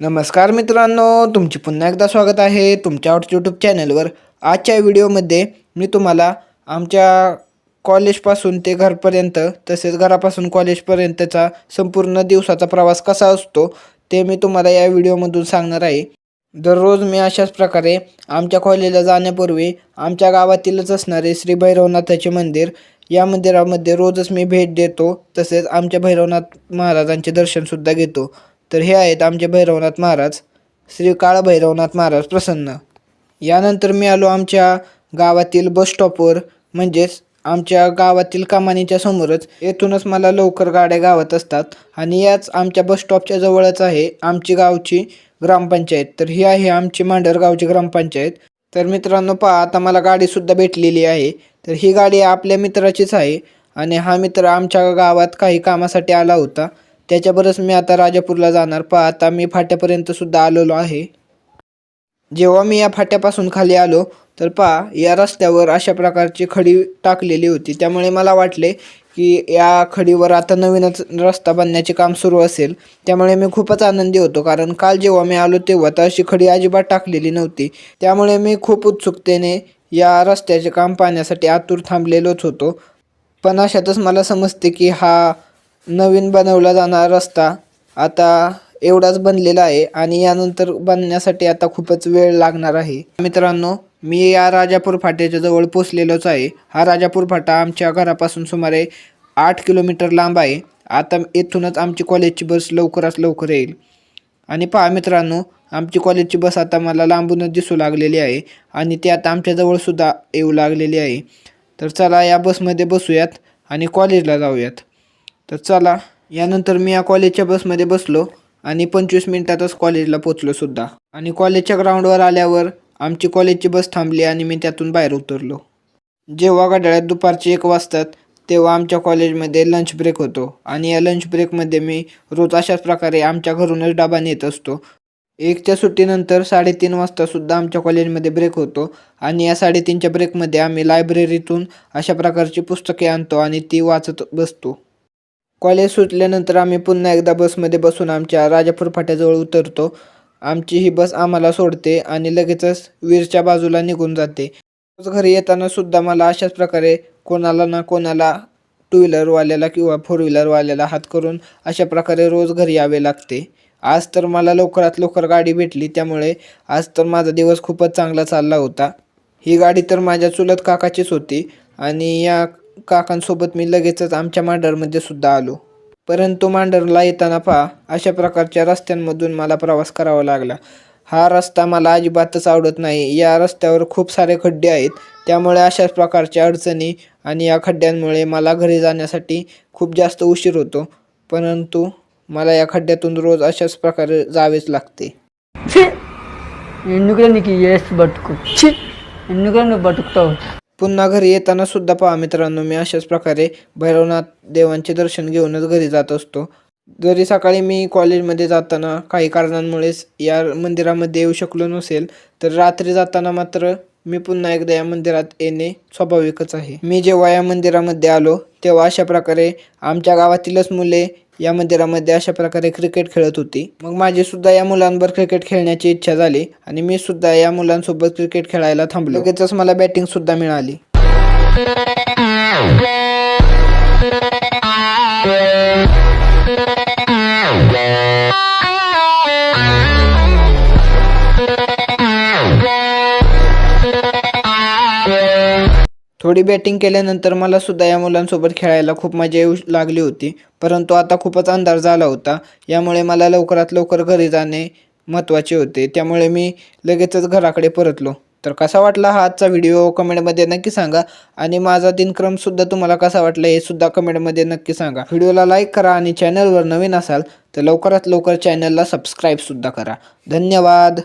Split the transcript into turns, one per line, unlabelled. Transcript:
नमस्कार मित्रांनो तुमचे पुन्हा एकदा स्वागत आहे तुमच्या यूट्यूब चॅनलवर आजच्या व्हिडिओमध्ये मी तुम्हाला आमच्या कॉलेजपासून ते घरपर्यंत तसेच घरापासून कॉलेजपर्यंतचा संपूर्ण दिवसाचा प्रवास कसा असतो ते मी तुम्हाला या व्हिडिओमधून सांगणार आहे. दररोज मी अशाच प्रकारे आमच्या कॉलेजला जाण्यापूर्वी आमच्या गावातीलच असणारे श्री भैरवनाथाचे मंदिर या मंदिरामध्ये रोजच मी भेट देतो तसेच आमच्या भैरवनाथ महाराजांचे दर्शनसुद्धा घेतो. तर हे आहेत आमचे भैरवनाथ महाराज श्री काळभैरवनाथ महाराज प्रसन्न. यानंतर मी आलो आमच्या गावातील बस स्टॉपवर म्हणजेच आमच्या गावातील कमानीच्या समोरच. येथूनच मला लवकर गाड्या गावात असतात आणि याच आमच्या बस स्टॉपच्या जवळच आहे आमची गावची ग्रामपंचायत. तर ही आहे आमची मांडरगावची ग्रामपंचायत. तर मित्रांनो पहा आता मला गाडीसुद्धा भेटलेली आहे. तर ही गाडी आपल्या मित्राचीच आहे आणि हा मित्र आमच्या गावात काही कामासाठी आला होता. त्याच्यावरच मी आता राजापूरला जाणार. पहा आता मी फाट्यापर्यंत सुद्धा आलेलो आहे. जेव्हा मी या फाट्यापासून खाली आलो तर पहा या रस्त्यावर अशा प्रकारची खडी टाकलेली होती. त्यामुळे मला वाटले की या खडीवर आता नवीनच रस्ता बांधण्याचे काम सुरू असेल. त्यामुळे मी खूपच आनंदी होतो कारण काल जेव्हा मी आलो तेव्हा तर अशी खडी अजिबात टाकलेली नव्हती. त्यामुळे मी खूप उत्सुकतेने या रस्त्याचे काम पाहण्यासाठी आतूर थांबलेलोच होतो. पण अशातच मला समजते की हा नवीन बनवला जाणारा रस्ता आता एवढाच बनलेला आहे आणि यानंतर बनण्यासाठी आता खूपच वेळ लागणार आहे. मित्रांनो मी या राजापूर फाट्याच्या जवळ पोचलेलोच आहे. हा राजापूर फाटा आमच्या घरापासून सुमारे आठ किलोमीटर लांब आहे. आता येथूनच आमची कॉलेजची बस लवकरात लवकर येईल. आणि पहा मित्रांनो आमची कॉलेजची बस आता मला लांबूनच दिसू लागलेली आहे आणि ती आता आमच्याजवळसुद्धा येऊ लागलेली आहे. तर चला या बसमध्ये बसूयात आणि कॉलेजला जाऊयात. तर चला यानंतर मी या कॉलेजच्या बसमध्ये बसलो आणि पंचवीस मिनिटातच कॉलेजला पोचलो सुद्धा. आणि कॉलेजच्या ग्राउंडवर आल्यावर आमची कॉलेजची बस थांबली आणि मी त्यातून बाहेर उतरलो. जेव्हा घड्याळ्यात दुपारचे एक वाजतात तेव्हा आमच्या कॉलेजमध्ये लंच ब्रेक होतो. आणि या लंच ब्रेकमध्ये मी रोज अशाच प्रकारे आमच्या घरूनच डबा नेत असतो. एकच्या सुट्टीनंतर साडेतीन वाजतासुद्धा आमच्या कॉलेजमध्ये ब्रेक होतो. आणि या साडेतीनच्या ब्रेकमध्ये आम्ही लायब्ररीतून अशा प्रकारची पुस्तके आणतो आणि ती वाचत बसतो. कॉलेज सुटल्यानंतर आम्ही पुन्हा एकदा बसमध्ये बसून आमच्या राजापूर फाट्याजवळ उतरतो. आमची ही बस आम्हाला सोडते आणि लगेचच वीरच्या बाजूला निघून जाते. रोज घरी येताना सुद्धा मला अशाच प्रकारे कोणाला ना कोणाला टू व्हीलरवाल्याला किंवा फोर व्हीलरवाल्याला हात करून अशा प्रकारे रोज घरी यावे लागते. आज तर मला लवकरात लवकर गाडी भेटली त्यामुळे आज तर माझा दिवस खूपच चांगला चालला होता. ही गाडी तर माझ्या चुलत काकाचीच होती आणि या काकांसोबत मी लगेचच आमच्या मांडरमध्ये सुद्धा आलो परंतु मांडरला येताना पहा अशा प्रकारच्या रस्त्यांमधून मला प्रवास करावा लागला हा रस्ता मला अजिबातच आवडत नाही या रस्त्यावर खूप सारे खड्डे आहेत त्यामुळे अशाच प्रकारच्या अडचणी आणि या खड्ड्यांमुळे मला घरी जाण्यासाठी खूप जास्त उशीर होतो परंतु मला या खड्ड्यातून रोज अशाच प्रकारे जावेच लागते
ఛీ ఎందుకురా నీకు ఈ ఏసు బతుకు ఛీ ఎందుకురా నువ్వు బతుకుతావు
पुन्हा घरी येताना सुद्धा पहा मित्रांनो मी अशाच प्रकारे भैरवनाथ देवांचे दर्शन घेऊनच घरी जात असतो. जरी सकाळी मी कॉलेजमध्ये जाताना काही कारणांमुळेच या मंदिरामध्ये येऊ शकलो नसेल तर रात्री जाताना मात्र मी पुन्हा एकदा या मंदिरात येणे स्वाभाविकच आहे. मी जेव्हा या मंदिरामध्ये आलो तेव्हा अशा प्रकारे आमच्या गावातीलच मुले या मंदिरामध्ये अशा प्रकारे क्रिकेट खेळत होती. मग माझी सुद्धा या मुलांवर क्रिकेट खेळण्याची इच्छा झाली आणि मी सुद्धा या मुलांसोबत क्रिकेट खेळायला थांबलो. लगेचच मला बॅटिंग सुद्धा मिळाली. थोडी बॅटिंग केल्यानंतर मला सुद्धा या मुलांसोबत खेळायला खूप मजा येऊ लागली होती. परंतु आता खूपच अंधार झाला होता. यामुळे मला लवकरात लवकर घरी जाणे महत्त्वाचे होते. त्यामुळे मी लगेचच घराकडे परतलो. तर कसा वाटला हा आजचा व्हिडिओ कमेंटमध्ये नक्की सांगा. आणि माझा दिनक्रमसुद्धा तुम्हाला कसा वाटला हे सुद्धा कमेंटमध्ये नक्की सांगा. व्हिडिओला लाईक करा आणि चॅनलवर नवीन असाल तर लवकरात लवकर चॅनलला सबस्क्राईबसुद्धा करा. धन्यवाद!